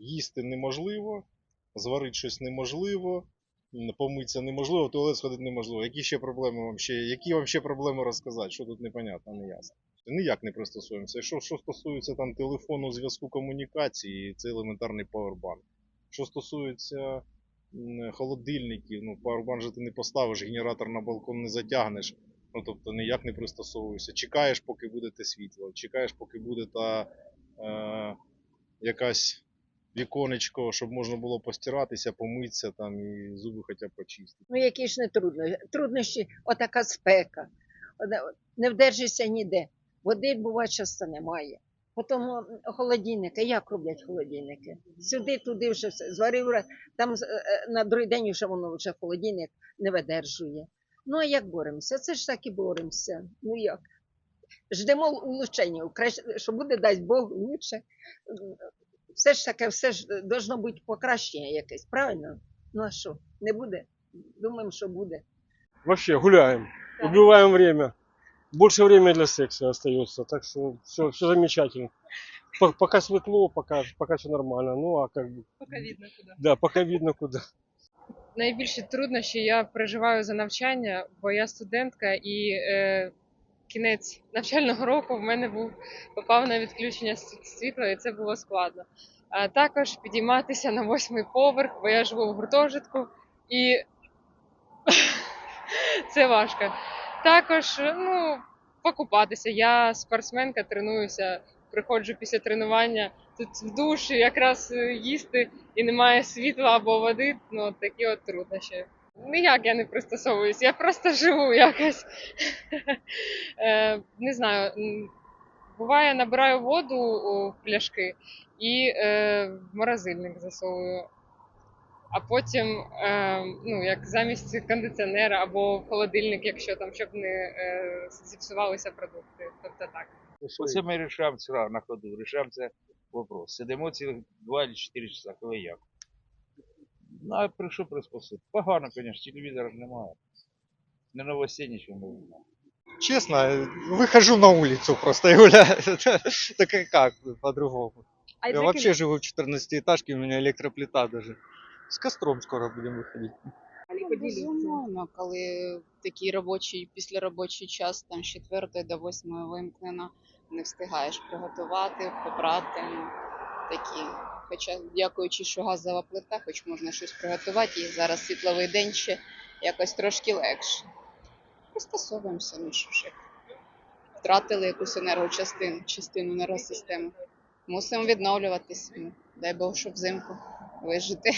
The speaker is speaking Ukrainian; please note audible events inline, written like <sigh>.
їсти неможливо, зварити щось неможливо, помитися неможливо, туалет сходити неможливо. Які ще проблеми вам ще, які вам ще проблеми розказати? Що тут непонятно, не ясно. Ніяк не пристосуємося. Що, що стосується там телефону, зв'язку комунікації, це елементарний павербанк. Що стосується холодильників, ну павербанк же ти не поставиш, генератор на балкон не затягнеш. Ну тобто ніяк не пристосовуєшся. Чекаєш, поки буде те світло, чекаєш, поки буде та е, якась віконечко, щоб можна було постиратися, помитися там і зуби хоча б почистити. Ну, які ж не труднощі. Труднощі, отака спека. Не вдержишся ніде. Води, буває, часто немає. Потім холодильники. Як роблять холодильники? Сюди, туди вже все. Зварив, там е, е, на другий день вже воно вже холодильник не видержує. Ну, а як боремося? Це ж так і боремося. Ну як? Ждемо улучшення. Що буде, дасть Бог, лучше. Все ж таке, все ж должно бути покращення якесь, правильно? Ну а що, не буде? Думаємо, що буде. Вообще гуляем, убиваем время. Больше времени для секса остается, так что все, все замечательно. По- Пока светло, пока, пока все нормально. Ну а как бы, Поки видно куди. да, пока видно куда. Найбільші труднощі я переживаю за навчання, бо я студентка і е, кінець навчального року в мене був попав на відключення світла, і це було складно. А також підійматися на восьмий поверх, бо я живу в гуртожитку, і <laughs> це важко. Також ну, покупатися. Я спортсменка, тренуюся, приходжу після тренування. Тут в душі якраз е, їсти і немає світла або води, ну такі от труднощі. Ніяк я не пристосовуюсь, я просто живу якось. <laughs> Е, Не знаю. Буває, набираю воду у пляшки і е, в морозильник засовую. А потім, е, ну, як замість кондиціонера або в холодильник, якщо там, щоб не зіпсувалися продукти. Тобто так. Оце ми рішаємо на ходу, рішаємо це вопрос. Сидимо цілих 2 чи 4 часа, коли як. Ну, а при що приспособити? Погано, звісно, телевізора ж немає. Не новостей нічого не немає. Честно, выхожу на улицу просто и гуляю. <laughs> Так и как по-другому? А Я вообще живу в 14-этажке, у меня электроплита даже. С костром скоро будем выходить. Ну, безумовно, коли такий робочий, післяробочий час, там з 4 до 8 вимкнено, не встигаєш приготувати, побрати. Ну, такі. Хоча, дякуючи, що газова плита, хоч можна щось приготувати, і зараз світловий день ще якось трошки легше. Пристосовуємося, ну що ж, втратили якусь енергочастину, частину енергосистеми. Мусимо відновлюватись. Дай Бог, щоб взимку вижити.